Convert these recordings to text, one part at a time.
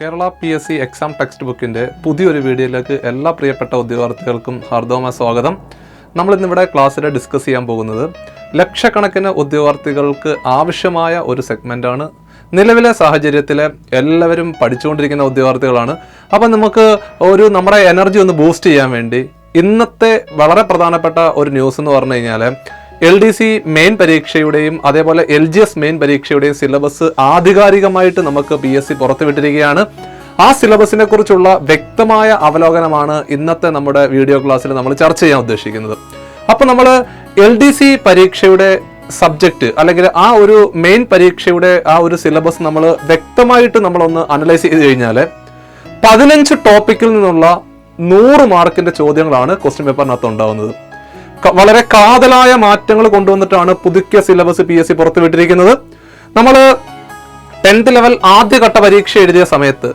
Kerala P S C exam text ബുക്കിന്റെ പുതിയൊരു വീഡിയോയിലേക്ക് എല്ലാ പ്രിയപ്പെട്ട ഉദ്യോഗാർത്ഥികൾക്കും ഹാർദവമായ സ്വാഗതം. നമ്മളിന്നിവിടെ ക്ലാസ്സിൽ ഡിസ്കസ് ചെയ്യാൻ പോകുന്നത് ലക്ഷക്കണക്കിന് ഉദ്യോഗാർത്ഥികൾക്ക് ആവശ്യമായ ഒരു സെഗ്മെന്റാണ് നിലവിലെ സാഹചര്യത്തിൽ എല്ലാവരും പഠിച്ചുകൊണ്ടിരിക്കുന്ന ഉദ്യോഗാർത്ഥികളാണ്. അപ്പം നമുക്ക് ഒരു നമ്മുടെ എനർജി ഒന്ന് ബൂസ്റ്റ് ചെയ്യാൻ വേണ്ടി ഇന്നത്തെ വളരെ പ്രധാനപ്പെട്ട ഒരു ന്യൂസ് എന്ന് പറഞ്ഞു കഴിഞ്ഞാൽ എൽ ഡി സി മെയിൻ പരീക്ഷയുടെയും അതേപോലെ എൽ ജി എസ് മെയിൻ പരീക്ഷയുടെയും സിലബസ് ആധികാരികമായിട്ട് നമുക്ക് പി എസ് സി പുറത്തുവിട്ടിരിക്കുകയാണ്. ആ സിലബസിനെ കുറിച്ചുള്ള വ്യക്തമായ അവലോകനമാണ് ഇന്നത്തെ നമ്മുടെ വീഡിയോ ക്ലാസ്സിൽ നമ്മൾ ചർച്ച ചെയ്യാൻ ഉദ്ദേശിക്കുന്നത്. അപ്പൊ നമ്മൾ എൽ ഡി സി പരീക്ഷയുടെ സബ്ജക്റ്റ് അല്ലെങ്കിൽ ആ ഒരു മെയിൻ പരീക്ഷയുടെ ആ ഒരു സിലബസ് നമ്മൾ വ്യക്തമായിട്ട് നമ്മളൊന്ന് അനലൈസ് ചെയ്ത് കഴിഞ്ഞാൽ പതിനഞ്ച് ടോപ്പിക്കിൽ നിന്നുള്ള നൂറ് മാർക്കിന്റെ ചോദ്യങ്ങളാണ് ക്വസ്റ്റ്യൻ പേപ്പറിനകത്ത് ഉണ്ടാവുന്നത്. വളരെ കാതലായ മാറ്റങ്ങൾ കൊണ്ടുവന്നിട്ടാണ് പുതുക്കിയ സിലബസ് പി എസ് സി പുറത്തുവിട്ടിരിക്കുന്നത്. നമ്മൾ ടെൻത്ത് ലെവൽ ആദ്യഘട്ട പരീക്ഷ എഴുതിയ സമയത്ത്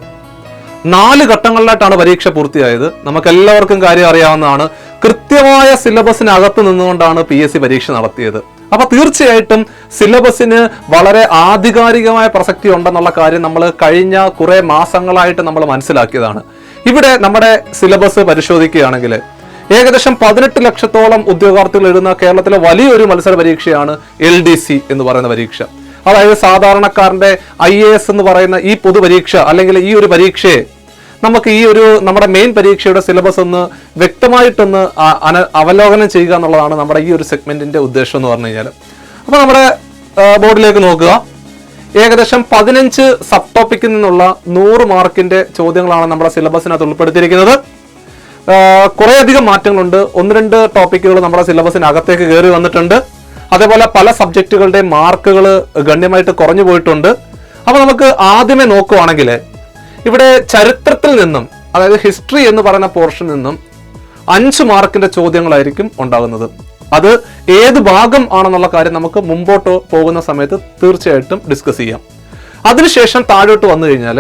നാല് ഘട്ടങ്ങളിലായിട്ടാണ് പരീക്ഷ പൂർത്തിയായത്. നമുക്ക് എല്ലാവർക്കും കാര്യം അറിയാവുന്നതാണ്. കൃത്യമായ സിലബസിനകത്ത് നിന്നുകൊണ്ടാണ് പി എസ് സി പരീക്ഷ നടത്തിയത്. അപ്പൊ തീർച്ചയായിട്ടും സിലബസിന് വളരെ ആധികാരികമായ പ്രസക്തി ഉണ്ടെന്നുള്ള കാര്യം നമ്മൾ കഴിഞ്ഞ കുറെ മാസങ്ങളായിട്ട് നമ്മൾ മനസ്സിലാക്കിയതാണ്. ഇവിടെ നമ്മുടെ സിലബസ് പരിശോധിക്കുകയാണെങ്കിൽ ഏകദേശം പതിനെട്ട് ലക്ഷത്തോളം ഉദ്യോഗാർത്ഥികൾ എഴുതുന്ന കേരളത്തിലെ വലിയൊരു മത്സര പരീക്ഷയാണ് എൽ ഡി സി എന്ന് പറയുന്ന പരീക്ഷ. അതായത് സാധാരണക്കാരന്റെ ഐ എ എസ് എന്ന് പറയുന്ന ഈ പൊതുപരീക്ഷ അല്ലെങ്കിൽ ഈ ഒരു പരീക്ഷയെ നമുക്ക് ഈ ഒരു നമ്മുടെ മെയിൻ പരീക്ഷയുടെ സിലബസ് ഒന്ന് വ്യക്തമായിട്ടൊന്ന് അവലോകനം ചെയ്യുക എന്നുള്ളതാണ് നമ്മുടെ ഈ ഒരു സെഗ്മെന്റിന്റെ ഉദ്ദേശം എന്ന് പറഞ്ഞു കഴിഞ്ഞാൽ അപ്പൊ നമ്മുടെ ബോർഡിലേക്ക് നോക്കുക. ഏകദേശം പതിനഞ്ച് സബ് ടോപ്പിക്കിൽ നിന്നുള്ള നൂറ് മാർക്കിന്റെ ചോദ്യങ്ങളാണ് നമ്മുടെ സിലബസിനകത്ത് ഉൾപ്പെടുത്തിയിരിക്കുന്നത്. കുറേയധികം മാറ്റങ്ങളുണ്ട്. ഒന്ന് രണ്ട് ടോപ്പിക്കുകൾ നമ്മുടെ സിലബസിനകത്തേക്ക് കയറി വന്നിട്ടുണ്ട്. അതേപോലെ പല സബ്ജക്റ്റുകളുടെ മാർക്കുകൾ ഗണ്യമായിട്ട് കുറഞ്ഞു പോയിട്ടുണ്ട്. അപ്പോൾ നമുക്ക് ആദ്യമേ നോക്കുവാണെങ്കിൽ ഇവിടെ ചരിത്രത്തിൽ നിന്നും അതായത് ഹിസ്റ്ററി എന്ന് പറയുന്ന പോർഷനിൽ നിന്നും അഞ്ച് മാർക്കിന്റെ ചോദ്യങ്ങളായിരിക്കും ഉണ്ടാകുന്നത്. അത് ഏത് ഭാഗം ആണെന്നുള്ള കാര്യം നമുക്ക് മുമ്പോട്ട് പോകുന്ന സമയത്ത് തീർച്ചയായിട്ടും ഡിസ്കസ് ചെയ്യാം. അതിനുശേഷം താഴോട്ട് വന്നു കഴിഞ്ഞാൽ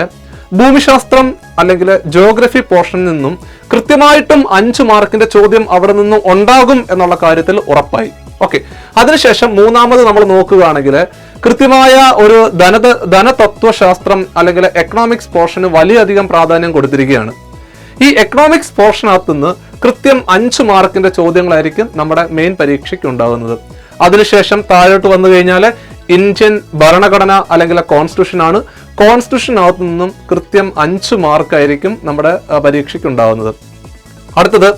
ഭൂമിശാസ്ത്രം അല്ലെങ്കിൽ ജോഗ്രഫി പോർഷനിൽ നിന്നും കൃത്യമായിട്ടും അഞ്ച് മാർക്കിന്റെ ചോദ്യം അവിടെ നിന്നും ഉണ്ടാകും എന്നുള്ള കാര്യത്തിൽ ഉറപ്പായി. ഓക്കെ അതിനുശേഷം മൂന്നാമത് നമ്മൾ നോക്കുകയാണെങ്കിൽ കൃത്യമായ ഒരു ധന ധനതത്വശാസ്ത്രം അല്ലെങ്കിൽ എക്കണോമിക്സ് പോർഷന് വലിയധികം പ്രാധാന്യം കൊടുത്തിരിക്കുകയാണ്. ഈ എക്കണോമിക്സ് പോർഷനകത്ത് നിന്ന് കൃത്യം അഞ്ച് മാർക്കിന്റെ ചോദ്യങ്ങളായിരിക്കും നമ്മുടെ മെയിൻ പരീക്ഷയ്ക്ക് ഉണ്ടാകുന്നത്. അതിനുശേഷം താഴോട്ട് വന്നു കഴിഞ്ഞാൽ ഇന്ത്യൻ ഭരണഘടന അല്ലെങ്കിൽ കോൺസ്റ്റിറ്റ്യൂഷൻ ആണ്. കോൺസ്റ്റിറ്റ്യൂഷനകത്ത് നിന്നും കൃത്യം അഞ്ച് മാർക്കായിരിക്കും നമ്മുടെ പരീക്ഷയ്ക്ക് ഉണ്ടാകുന്നത് അടുത്തത്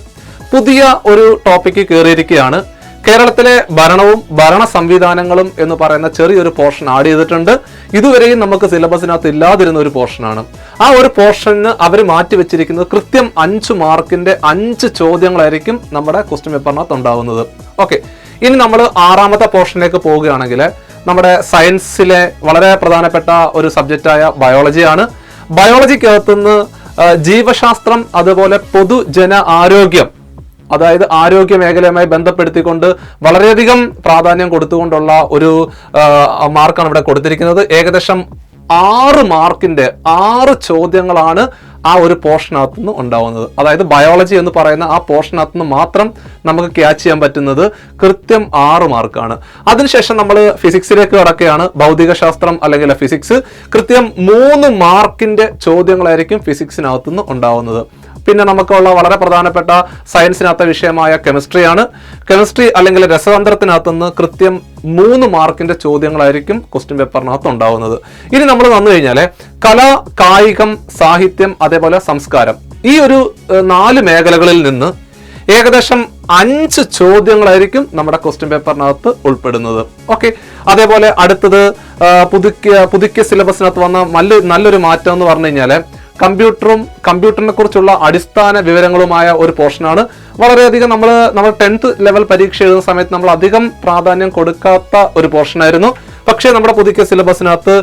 പുതിയ ഒരു ടോപ്പിക്ക് കയറിയിരിക്കുകയാണ്. കേരളത്തിലെ ഭരണവും ഭരണ സംവിധാനങ്ങളും എന്ന് പറയുന്ന ചെറിയൊരു പോർഷൻ ആഡ് ചെയ്തിട്ടുണ്ട്. ഇതുവരെയും നമുക്ക് സിലബസിനകത്ത് ഇല്ലാതിരുന്ന ഒരു പോർഷനാണ് ആ ഒരു പോർഷന് അവർ മാറ്റി വെച്ചിരിക്കുന്നത് കൃത്യം അഞ്ച് മാർക്കിന്റെ അഞ്ച് ചോദ്യങ്ങളായിരിക്കും നമ്മുടെ ക്വസ്റ്റ്യൻ പേപ്പറിനകത്ത് ഉണ്ടാവുന്നത്. ഓക്കെ ഇനി നമ്മൾ ആറാമത്തെ പോർഷനിലേക്ക് പോവുകയാണെങ്കിൽ നമ്മുടെ സയൻസിലെ വളരെ പ്രധാനപ്പെട്ട ഒരു സബ്ജക്റ്റായ ബയോളജിയാണ്. ബയോളജിക്കകത്തുനിന്ന് ജീവശാസ്ത്രം അതുപോലെ പൊതുജന ആരോഗ്യം അതായത് ആരോഗ്യ മേഖലയുമായി ബന്ധപ്പെടുത്തിക്കൊണ്ട് വളരെയധികം പ്രാധാന്യം കൊടുത്തുകൊണ്ടുള്ള ഒരു മാർക്കാണ് ഇവിടെ കൊടുത്തിരിക്കുന്നത്. ഏകദേശം ആറ് മാർക്കിന്റെ ആറ് ചോദ്യങ്ങളാണ് ആ ഒരു പോർഷനകത്തു നിന്ന് ഉണ്ടാവുന്നത്. അതായത് ബയോളജി എന്ന് പറയുന്ന ആ പോർഷനകത്ത് നിന്ന് മാത്രം നമുക്ക് ക്യാച്ച് ചെയ്യാൻ പറ്റുന്നത് കൃത്യം ആറ് മാർക്കാണ് അതിനുശേഷം നമ്മൾ ഫിസിക്സിലേക്ക് കടക്കുകയാണ്. ഭൗതിക ശാസ്ത്രം അല്ലെങ്കിൽ ഫിസിക്സ് കൃത്യം മൂന്ന് മാർക്കിന്റെ ചോദ്യങ്ങളായിരിക്കും ഫിസിക്സിനകത്തുനിന്ന് ഉണ്ടാവുന്നത്. പിന്നെ നമുക്കുള്ള വളരെ പ്രധാനപ്പെട്ട സയൻസിനകത്ത വിഷയമായ കെമിസ്ട്രിയാണ്. കെമിസ്ട്രി അല്ലെങ്കിൽ രസതന്ത്രത്തിനകത്ത് നിന്ന് കൃത്യം മൂന്ന് മാർക്കിന്റെ ചോദ്യങ്ങളായിരിക്കും ക്വസ്റ്റ്യൻ പേപ്പറിനകത്ത് ഉണ്ടാവുന്നത്. ഇനി നമ്മൾ വന്നു കഴിഞ്ഞാൽ കല കായികം സാഹിത്യം അതേപോലെ സംസ്കാരം. ഈ ഒരു നാല് മേഖലകളിൽ നിന്ന് ഏകദേശം അഞ്ച് ചോദ്യങ്ങളായിരിക്കും നമ്മുടെ ക്വസ്റ്റ്യൻ പേപ്പറിനകത്ത് ഉൾപ്പെടുന്നത്. ഓക്കെ? അതേപോലെ അടുത്തത് പുതുക്കിയ പുതുക്കിയ സിലബസിനകത്ത് വന്ന നല്ല നല്ലൊരു മാറ്റം എന്ന് പറഞ്ഞു കഴിഞ്ഞാൽ കമ്പ്യൂട്ടറും കമ്പ്യൂട്ടറിനെ കുറിച്ചുള്ള അടിസ്ഥാന വിവരങ്ങളുമായ ഒരു പോർഷനാണ്. വളരെയധികം നമ്മൾ നമ്മൾ ടെൻത്ത് ലെവൽ പരീക്ഷ എഴുതുന്ന സമയത്ത് നമ്മൾ അധികം പ്രാധാന്യം കൊടുക്കാത്ത ഒരു പോർഷനായിരുന്നു. പക്ഷേ നമ്മുടെ പുതുക്കിയ സിലബസിനകത്ത്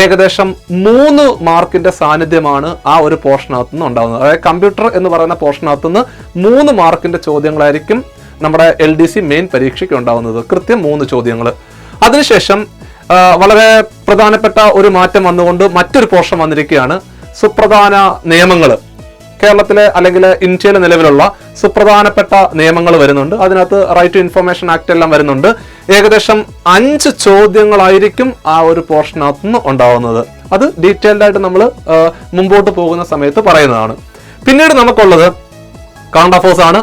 ഏകദേശം മൂന്ന് മാർക്കിന്റെ സാന്നിധ്യമാണ് ആ ഒരു പോർഷനകത്തു നിന്ന് ഉണ്ടാകുന്നത് അതായത് കമ്പ്യൂട്ടർ എന്ന് പറയുന്ന പോർഷനകത്തു നിന്ന് മൂന്ന് മാർക്കിന്റെ ചോദ്യങ്ങളായിരിക്കും നമ്മുടെ എൽ ഡി സി മെയിൻ പരീക്ഷയ്ക്ക് ഉണ്ടാകുന്നത് കൃത്യം മൂന്ന് ചോദ്യങ്ങൾ അതിനുശേഷം വളരെ പ്രധാനപ്പെട്ട ഒരു മാറ്റം വന്നുകൊണ്ട് മറ്റൊരു പോർഷൻ വന്നിരിക്കുകയാണ്. സുപ്രധാന നിയമങ്ങൾ കേരളത്തിലെ അല്ലെങ്കിൽ ഇന്ത്യയിലെ നിലവിലുള്ള സുപ്രധാനപ്പെട്ട നിയമങ്ങൾ വരുന്നുണ്ട്. അതിനകത്ത് റൈറ്റ് ടു ഇൻഫർമേഷൻ ആക്ട് എല്ലാം വരുന്നുണ്ട്. ഏകദേശം അഞ്ച് ചോദ്യങ്ങളായിരിക്കും ആ ഒരു പോർഷനകത്ത് നിന്ന് ഉണ്ടാവുന്നത്. അത് ഡീറ്റെയിൽഡ് ആയിട്ട് നമ്മൾ മുമ്പോട്ട് പോകുന്ന സമയത്ത് പറയുന്നതാണ്. പിന്നീട് നമുക്കുള്ളത് അഫേഴ്സ് ആണ്.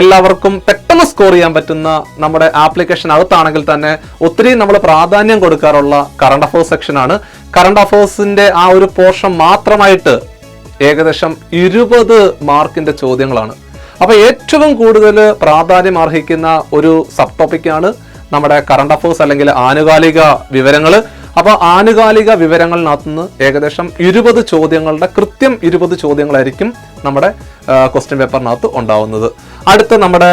എല്ലാവർക്കും പെട്ടെന്ന് സ്കോർ ചെയ്യാൻ പറ്റുന്ന നമ്മുടെ ആപ്ലിക്കേഷൻ അകത്താണെങ്കിൽ തന്നെ ഒത്തിരി നമ്മൾ പ്രാധാന്യം കൊടുക്കാറുള്ള കറണ്ട് അഫേഴ്സ് സെക്ഷനാണ് കറണ്ട് അഫേഴ്സിന്റെ ആ ഒരു പോർഷൻ മാത്രമായിട്ട് ഏകദേശം ഇരുപത് മാർക്കിന്റെ ചോദ്യങ്ങളാണ്. അപ്പൊ ഏറ്റവും കൂടുതൽ പ്രാധാന്യം അർഹിക്കുന്ന ഒരു സബ് ടോപ്പിക്കാണ് നമ്മുടെ കറണ്ട് അഫേഴ്സ് അല്ലെങ്കിൽ ആനുകാലിക വിവരങ്ങൾ അപ്പൊ ആനുകാലിക വിവരങ്ങളിനകത്ത് നിന്ന് ഏകദേശം ഇരുപത് ചോദ്യങ്ങളുടെ കൃത്യം ഇരുപത് ചോദ്യങ്ങളായിരിക്കും നമ്മുടെ ക്വസ്റ്റ്യൻ പേപ്പറിനകത്ത് ഉണ്ടാവുന്നത്. അടുത്ത നമ്മുടെ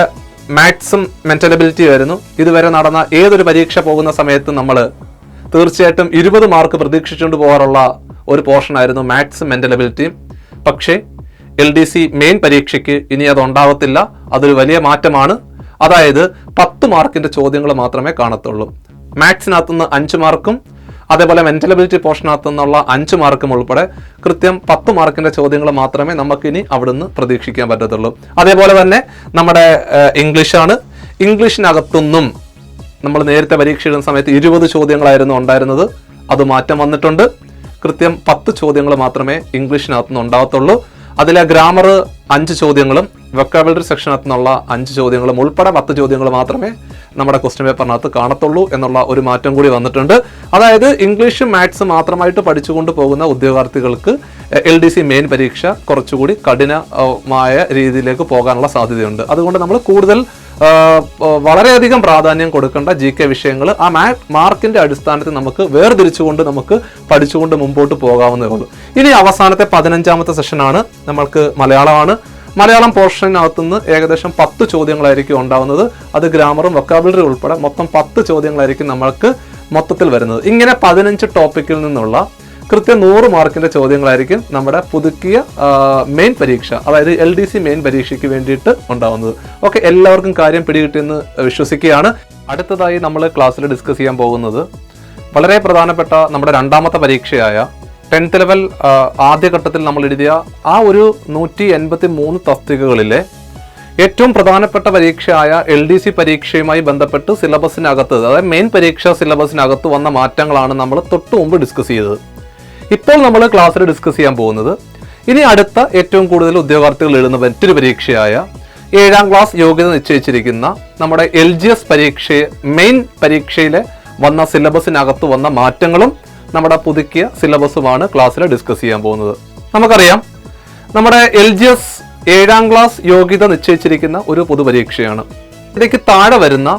മാത്സും മെന്റലബിലിറ്റി വരുന്നു. ഇതുവരെ നടന്ന ഏതൊരു പരീക്ഷ പോകുന്ന സമയത്ത് നമ്മൾ തീർച്ചയായിട്ടും ഇരുപത് മാർക്ക് പ്രതീക്ഷിച്ചുകൊണ്ട് പോകാറുള്ള ഒരു പോർഷൻ ആയിരുന്നു മാത്സ് മെന്റലബിലിറ്റിയും. പക്ഷേ എൽ ഡി സി മെയിൻ പരീക്ഷയ്ക്ക് ഇനി അത് ഉണ്ടാവത്തില്ല. അതൊരു വലിയ മാറ്റമാണ്. അതായത് പത്ത് മാർക്കിന്റെ ചോദ്യങ്ങൾ മാത്രമേ കാണത്തുള്ളൂ. മാത്സിനകത്തുനിന്ന് അഞ്ച് മാർക്കും അതേപോലെ മെന്റലബിലിറ്റി പോർഷനകത്തു നിന്നുള്ള അഞ്ച് മാർക്കും ഉൾപ്പെടെ കൃത്യം പത്ത് മാർക്കിന്റെ ചോദ്യങ്ങൾ മാത്രമേ നമുക്കിനി അവിടുന്ന് പ്രതീക്ഷിക്കാൻ പറ്റത്തുള്ളൂ. അതേപോലെ തന്നെ നമ്മുടെ ഇംഗ്ലീഷാണ് ഇംഗ്ലീഷിനകത്തുനിന്നും നമ്മൾ നേരത്തെ പരീക്ഷ എഴുതുന്ന സമയത്ത് ഇരുപത് ചോദ്യങ്ങളായിരുന്നു ഉണ്ടായിരുന്നത്. അത് മാറ്റം വന്നിട്ടുണ്ട്. കൃത്യം പത്ത് ചോദ്യങ്ങൾ മാത്രമേ ഇംഗ്ലീഷിനകത്ത് നിന്ന് ഉണ്ടാവത്തുള്ളൂ അതിലെ ഗ്രാമർ അഞ്ച് ചോദ്യങ്ങളും വെക്കാബിലറി സെക്ഷനകത്ത് നിന്നുള്ള അഞ്ച് ചോദ്യങ്ങളും ഉൾപ്പെടെ പത്ത് ചോദ്യങ്ങൾ മാത്രമേ നമ്മുടെ ക്വസ്റ്റ്യൻ പേപ്പറിനകത്ത് കാണത്തുള്ളൂ എന്നുള്ള ഒരു മാറ്റം കൂടി വന്നിട്ടുണ്ട്. അതായത് ഇംഗ്ലീഷും മാത്സ് മാത്രമായിട്ട് പഠിച്ചുകൊണ്ട് പോകുന്ന ഉദ്യോഗാർത്ഥികൾക്ക് എൽ ഡി സി മെയിൻ പരീക്ഷ കുറച്ചുകൂടി കഠിനമായ രീതിയിലേക്ക് പോകാനുള്ള സാധ്യതയുണ്ട്. അതുകൊണ്ട് നമ്മൾ കൂടുതൽ വളരെയധികം പ്രാധാന്യം കൊടുക്കേണ്ട ജി കെ വിഷയങ്ങൾ ആ മാർക്കിന്റെ അടിസ്ഥാനത്തിൽ നമുക്ക് വേർതിരിച്ചുകൊണ്ട് നമുക്ക് പഠിച്ചുകൊണ്ട് മുമ്പോട്ട് പോകാവുന്നതേ ഉള്ളൂ. ഇനി അവസാനത്തെ പതിനഞ്ചാമത്തെ സെഷനാണ് നമ്മൾക്ക് മലയാളമാണ്. മലയാളം പോർഷനകത്തുനിന്ന് ഏകദേശം പത്ത് ചോദ്യങ്ങളായിരിക്കും ഉണ്ടാവുന്നത്. അത് ഗ്രാമറും വൊക്കാബുലറി ഉൾപ്പെടെ മൊത്തം പത്ത് ചോദ്യങ്ങളായിരിക്കും നമ്മൾക്ക് മൊത്തത്തിൽ വരുന്നത്. ഇങ്ങനെ പതിനഞ്ച് ടോപ്പിക്കിൽ നിന്നുള്ള കൃത്യം നൂറ് മാർക്കിന്റെ ചോദ്യങ്ങളായിരിക്കും നമ്മുടെ പുതുക്കിയ മെയിൻ പരീക്ഷ അതായത് എൽ ഡി സി മെയിൻ പരീക്ഷയ്ക്ക് വേണ്ടിയിട്ട് ഉണ്ടാവുന്നത്. ഓക്കെ എല്ലാവർക്കും കാര്യം പിടികിട്ടിയെന്ന് വിശ്വസിക്കുകയാണ്. അടുത്തതായി നമ്മൾ ക്ലാസ്സിൽ ഡിസ്കസ് ചെയ്യാൻ പോകുന്നത് വളരെ പ്രധാനപ്പെട്ട നമ്മുടെ രണ്ടാമത്തെ പരീക്ഷയായ ടെൻത്ത് ലെവൽ ആദ്യഘട്ടത്തിൽ നമ്മൾ എഴുതിയ ആ ഒരു നൂറ്റി എൺപത്തി മൂന്ന് തസ്തികകളിലെ ഏറ്റവും പ്രധാനപ്പെട്ട പരീക്ഷയായ എൽ ഡി സി പരീക്ഷയുമായി ബന്ധപ്പെട്ട് സിലബസിനകത്ത് അതായത് മെയിൻ പരീക്ഷ സിലബസിനകത്ത് വന്ന മാറ്റങ്ങളാണ് നമ്മൾ തൊട്ടു മുമ്പ് ഡിസ്കസ് ചെയ്തത്. ഇപ്പോൾ നമ്മൾ ക്ലാസ്സിൽ ഡിസ്കസ് ചെയ്യാൻ പോകുന്നത് ഇനി അടുത്ത ഏറ്റവും കൂടുതൽ ഉദ്യോഗാർത്ഥികൾ എഴുതുന്ന മറ്റൊരു പരീക്ഷയായ ഏഴാം ക്ലാസ് യോഗ്യത നിശ്ചയിച്ചിരിക്കുന്ന നമ്മുടെ എൽ ജി എസ് പരീക്ഷ മെയിൻ പരീക്ഷയിലെ വന്ന സിലബസിനകത്ത് വന്ന മാറ്റങ്ങളും നമ്മുടെ പുതുക്കിയ സിലബസുമാണ് ക്ലാസ്സിൽ ഡിസ്കസ് ചെയ്യാൻ പോകുന്നത്. നമുക്കറിയാം നമ്മുടെ എൽ ജി എസ് ഏഴാം ക്ലാസ് യോഗ്യത നിശ്ചയിച്ചിരിക്കുന്ന ഒരു പൊതുപരീക്ഷയാണ് ഇതിലേക്ക് താഴെ വരുന്ന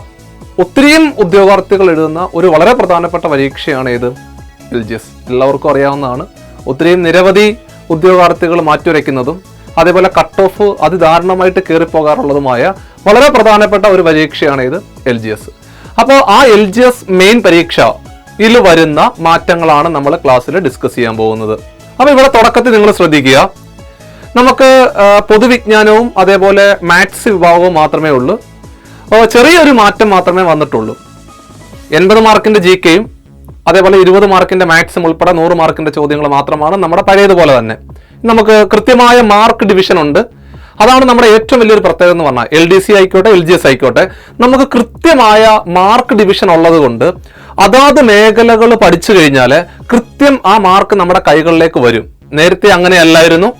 ഒത്തിരിയും ഉദ്യോഗാർത്ഥികൾ എഴുതുന്ന ഒരു വളരെ പ്രധാനപ്പെട്ട പരീക്ഷയാണ് ഏത്? എൽ ജി എസ് എല്ലാവർക്കും അറിയാവുന്നതാണ്. ഒത്തിരിയും നിരവധി ഉദ്യോഗാർത്ഥികൾ മാറ്റുരയ്ക്കുന്നതും അതേപോലെ കട്ട് ഓഫ് അതിദാരുണമായിട്ട് കയറിപ്പോകാറുള്ളതുമായ വളരെ പ്രധാനപ്പെട്ട ഒരു പരീക്ഷയാണ് ഇത് എൽ ജി എസ്. അപ്പോൾ ആ എൽ ജി എസ് മെയിൻ പരീക്ഷ ഇതിൽ വരുന്ന മാറ്റങ്ങളാണ് നമ്മൾ ക്ലാസ്സിൽ ഡിസ്കസ് ചെയ്യാൻ പോകുന്നത്. അപ്പോൾ ഇവിടെ തുടക്കത്തിൽ നിങ്ങൾ ശ്രദ്ധിക്കുക. നമുക്ക് പൊതുവിജ്ഞാനവും അതേപോലെ മാത്സ് വിഭാഗവും മാത്രമേ ഉള്ളൂ. ചെറിയൊരു മാറ്റം മാത്രമേ വന്നിട്ടുള്ളൂ. എൺപത് മാർക്കിന്റെ ജി കെയും അതേപോലെ ഇരുപത് മാർക്കിന്റെ മാത്സും ഉൾപ്പെടെ നൂറ് മാർക്കിന്റെ ചോദ്യങ്ങൾ മാത്രമാണ് നമ്മുടെ പഴയതുപോലെ തന്നെ. നമുക്ക് കൃത്യമായ മാർക്ക് ഡിവിഷൻ ഉണ്ട്. അതാണ് നമ്മുടെ ഏറ്റവും വലിയൊരു പ്രത്യേകത എന്ന് പറഞ്ഞാൽ എൽ ഡി സി ആയിക്കോട്ടെ എൽ ജി എസ് ആയിക്കോട്ടെ നമുക്ക് കൃത്യമായ മാർക്ക് ഡിവിഷൻ ഉള്ളത് കൊണ്ട് അതാത് മേഖലകൾ പഠിച്ചു കഴിഞ്ഞാൽ കൃത്യം ആ മാർക്ക് നമ്മുടെ കൈകളിലേക്ക് വരും. നേരത്തെ അങ്ങനെയല്ലായിരുന്നു.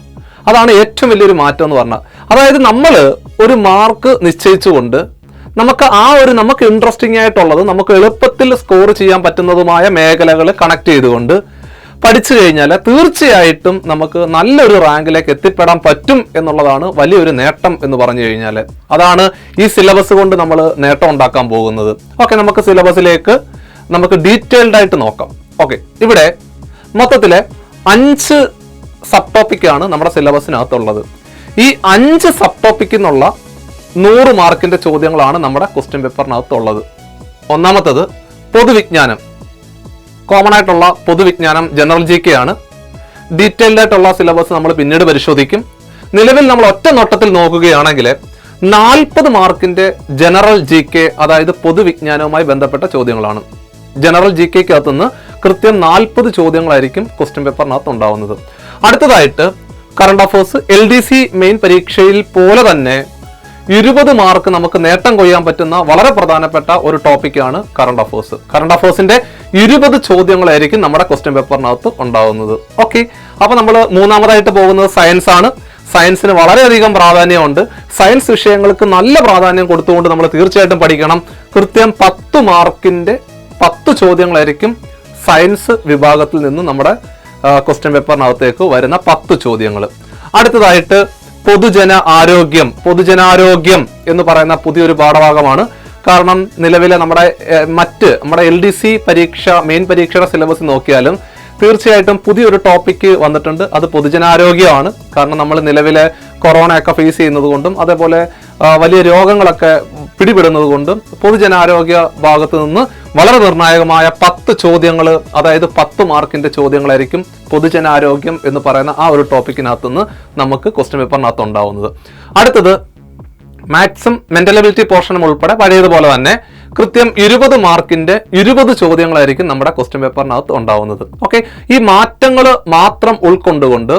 അതാണ് ഏറ്റവും വലിയൊരു മാറ്റം എന്ന് പറഞ്ഞാൽ. അതായത് നമ്മൾ ഒരു മാർക്ക് നിശ്ചയിച്ചുകൊണ്ട് നമുക്ക് ആ ഒരു നമുക്ക് ഇൻട്രസ്റ്റിംഗ് ആയിട്ടുള്ളത് നമുക്ക് എളുപ്പത്തിൽ സ്കോർ ചെയ്യാൻ പറ്റുന്നതുമായ മേഖലകൾ കണക്ട് ചെയ്തുകൊണ്ട് പഠിച്ചു കഴിഞ്ഞാൽ തീർച്ചയായിട്ടും നമുക്ക് നല്ലൊരു റാങ്കിലേക്ക് എത്തിപ്പെടാൻ പറ്റും എന്നുള്ളതാണ് വലിയൊരു നേട്ടം എന്ന് പറഞ്ഞു കഴിഞ്ഞാൽ അതാണ് ഈ സിലബസ് കൊണ്ട് നമ്മൾ നേട്ടം ഉണ്ടാക്കാൻ പോകുന്നത്. ഓക്കെ നമുക്ക് സിലബസിലേക്ക് നമുക്ക് ഡീറ്റെയിൽഡ് ആയിട്ട് നോക്കാം. ഓക്കെ ഇവിടെ മൊത്തത്തിലെ അഞ്ച് സബ് ടോപ്പിക്കാണ് നമ്മുടെ സിലബസിനകത്തുള്ളത് ഈ അഞ്ച് സബ് ടോപ്പിക്കിൽ നിന്നുള്ള നൂറ് മാർക്കിന്റെ ചോദ്യങ്ങളാണ് നമ്മുടെ ക്വസ്റ്റ്യൻ പേപ്പറിനകത്തുള്ളത് ഒന്നാമത്തത് പൊതുവിജ്ഞാനം. കോമൺ ആയിട്ടുള്ള പൊതുവിജ്ഞാനം ജനറൽ ജി കെ ആണ്. ഡീറ്റെയിൽഡ് ആയിട്ടുള്ള സിലബസ് നമ്മൾ പിന്നീട് പരിശോധിക്കും. നിലവിൽ നമ്മൾ ഒറ്റ നോട്ടത്തിൽ നോക്കുകയാണെങ്കിൽ നാൽപ്പത് മാർക്കിന്റെ ജനറൽ ജി കെ അതായത് പൊതുവിജ്ഞാനവുമായി ബന്ധപ്പെട്ട ചോദ്യങ്ങളാണ്. ജനറൽ ജി കെക്കകത്ത് നിന്ന് കൃത്യം നാൽപ്പത് ചോദ്യങ്ങളായിരിക്കും ക്വസ്റ്റ്യൻ പേപ്പറിനകത്ത് ഉണ്ടാവുന്നത്. അടുത്തതായിട്ട് current affairs L D C main പരീക്ഷയിൽ പോലെ തന്നെ ഇരുപത് മാർക്ക് നമുക്ക് നേട്ടം കൊയ്യാൻ പറ്റുന്ന വളരെ പ്രധാനപ്പെട്ട ഒരു ടോപ്പിക്കാണ് കറണ്ട് അഫേഴ്സ് കറണ്ട് അഫേഴ്സിന്റെ ഇരുപത് ചോദ്യങ്ങളായിരിക്കും നമ്മുടെ ക്വസ്റ്റ്യൻ പേപ്പറിനകത്ത് ഉണ്ടാവുന്നത്. ഓക്കെ അപ്പൊ നമ്മൾ മൂന്നാമതായിട്ട് പോകുന്നത് സയൻസ് ആണ്. സയൻസിന് വളരെയധികം പ്രാധാന്യമുണ്ട്. സയൻസ് വിഷയങ്ങൾക്ക് നല്ല പ്രാധാന്യം കൊടുത്തുകൊണ്ട് നമ്മൾ തീർച്ചയായിട്ടും പഠിക്കണം. കൃത്യം പത്ത് മാർക്കിന്റെ പത്ത് ചോദ്യങ്ങളായിരിക്കും സയൻസ് വിഭാഗത്തിൽ നിന്ന് നമ്മുടെ ക്വസ്റ്റ്യൻ പേപ്പറിനകത്തേക്ക് വരുന്ന പത്ത് ചോദ്യങ്ങൾ അടുത്തതായിട്ട് പൊതുജന ആരോഗ്യം പൊതുജനാരോഗ്യം എന്ന് പറയുന്ന പുതിയൊരു പാഠഭാഗമാണ്. കാരണം നിലവിലെ നമ്മുടെ മറ്റ് നമ്മുടെ എൽ ഡി സി പരീക്ഷ മെയിൻ പരീക്ഷയുടെ സിലബസ് നോക്കിയാലും തീർച്ചയായിട്ടും പുതിയൊരു ടോപ്പിക്ക് വന്നിട്ടുണ്ട്. അത് പൊതുജനാരോഗ്യമാണ്. കാരണം നമ്മൾ നിലവിലെ കൊറോണയൊക്കെ ഫേസ് ചെയ്യുന്നത് കൊണ്ടും അതേപോലെ വലിയ രോഗങ്ങളൊക്കെ പിടിപെടുന്നത് കൊണ്ടും പൊതുജനാരോഗ്യ ഭാഗത്ത് നിന്ന് വളരെ നിർണായകമായ പത്ത് ചോദ്യങ്ങൾ അതായത് പത്ത് മാർക്കിന്റെ ചോദ്യങ്ങളായിരിക്കും പൊതുജനാരോഗ്യം എന്ന് പറയുന്ന ആ ഒരു ടോപ്പിക്കിനകത്തുനിന്ന് നമുക്ക് ക്വസ്റ്റ്യൻ പേപ്പറിനകത്ത് ഉണ്ടാവുന്നത് അടുത്തത് മാത്സും മെന്റലബിലിറ്റി പോർഷനും ഉൾപ്പെടെ പഴയതുപോലെ തന്നെ കൃത്യം ഇരുപത് മാർക്കിന്റെ ഇരുപത് ചോദ്യങ്ങളായിരിക്കും നമ്മുടെ ക്വസ്റ്റ്യൻ പേപ്പറിനകത്ത് ഉണ്ടാവുന്നത്. ഓക്കെ ഈ മാറ്റങ്ങൾ മാത്രം ഉൾക്കൊണ്ടുകൊണ്ട്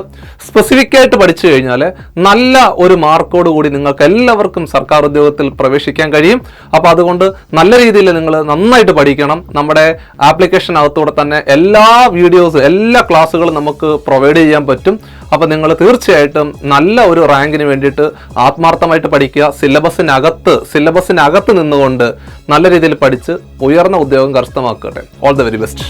സ്പെസിഫിക് ആയിട്ട് പഠിച്ചു കഴിഞ്ഞാൽ നല്ല ഒരു മാർക്കോട് കൂടി നിങ്ങൾക്ക് എല്ലാവർക്കും സർക്കാർ ഉദ്യോഗത്തിൽ പ്രവേശിക്കാൻ കഴിയും. അപ്പോൾ അതുകൊണ്ട് നല്ല രീതിയിൽ നിങ്ങൾ നന്നായിട്ട് പഠിക്കണം. നമ്മുടെ ആപ്ലിക്കേഷനകത്തൂടെ തന്നെ എല്ലാ വീഡിയോസ് എല്ലാ ക്ലാസ്സുകളും നമുക്ക് പ്രൊവൈഡ് ചെയ്യാൻ പറ്റും. അപ്പോൾ നിങ്ങൾ തീർച്ചയായിട്ടും നല്ല ഒരു റാങ്കിന് വേണ്ടിയിട്ട് ആത്മാർത്ഥമായിട്ട് പഠിക്കുക. സിലബസിനകത്ത് സിലബസിനകത്ത് നിന്നുകൊണ്ട് നല്ല രീതിയിൽ പഠിച്ച് ഉയർന്ന ഉദ്യോഗം കരസ്ഥമാക്കട്ടെ. All the very best